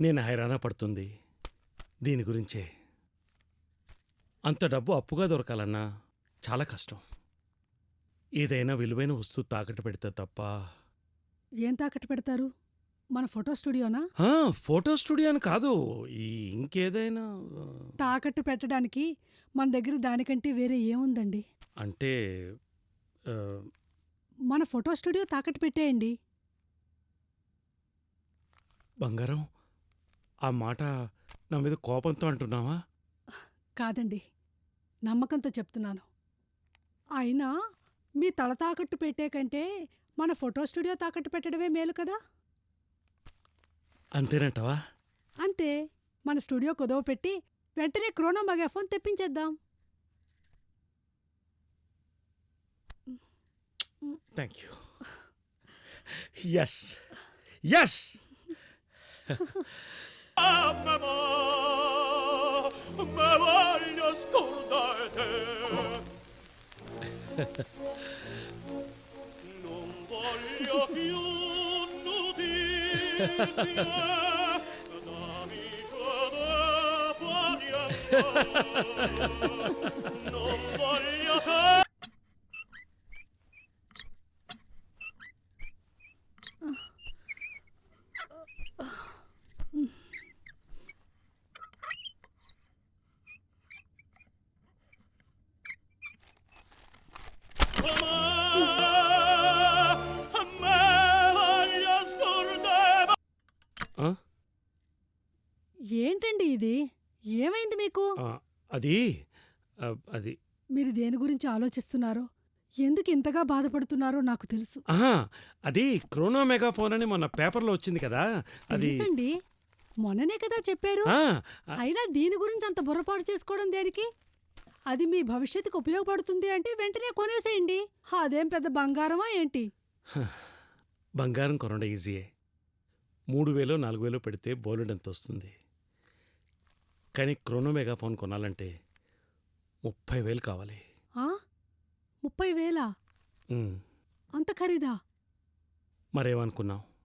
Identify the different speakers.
Speaker 1: నేను హైరాణ పడుతుంది. దీని గురించే. అంత డబ్బు అప్పుగా దొరకాలన్నా చాలా కష్టం. ఏదైనా విలువైన వస్తువు తాకట్టు పెడితే తప్ప.
Speaker 2: ఏం తాకట్టు పెడతారు? మన ఫోటో స్టూడియోనా?
Speaker 1: ఆ, ఫోటో స్టూడియో అని కాదు. ఈ ఇంకేదైనా
Speaker 2: తాకట్టు పెట్టడానికి మన దగ్గర దానికంటే వేరే ఏముందండి?
Speaker 1: అంటే ఆ,
Speaker 2: మన ఫోటో స్టూడియో తాకట్టు పెట్టేయండి.
Speaker 1: బంగారం ఆ మాట నా మీద కోపంతో అంటున్నావా?
Speaker 2: కాదండి. నమ్మకంతో చెప్తున్నాను. అయినా మీ తల తాకట్టు పెట్టే కంటే మన ఫోటో స్టూడియో తాకట్టు పెట్టడమే మేలు కదా?
Speaker 1: అంతేనంటావా?
Speaker 2: అంతే. మన స్టూడియో కుదవ పెట్టి వెంటనే క్రోనో megaphone తెప్పించేద్దాం.
Speaker 1: Thank you yes yes
Speaker 3: me voglio scordare te. Come
Speaker 1: on!
Speaker 2: ఏంటండి ఇది? ఏమైంది మీకు?
Speaker 1: అది అది.
Speaker 2: మీరు దేని గురించి ఆలోచిస్తున్నారో ఎందుకు ఇంతగా బాధపడుతున్నారో నాకు తెలుసు.
Speaker 1: అది క్రోనో మెగా ఫోన్ అని మొన్న పేపర్లో వచ్చింది కదా అది.
Speaker 2: మొన్ననే కదా చెప్పారు. అయినా దీని గురించి అంత బుర్రపాటు చేసుకోవడం దేనికి? అది మీ భవిష్యత్తుకు ఉపయోగపడుతుంది అంటే వెంటనే కొనేసేయండి. అదేం పెద్ద బంగారమా ఏంటి?
Speaker 1: బంగారం కొనడం ఈజీయే మూడు వేలు నాలుగు వేలు పెడితే బోలెడంత వస్తుంది. కానీ క్రోనో ఫోన్ కొనాలంటే ముప్పై వేలు కావాలి.
Speaker 2: ముప్పై వేలా? అంత ఖరీదా?
Speaker 1: మరేమనుకున్నావు?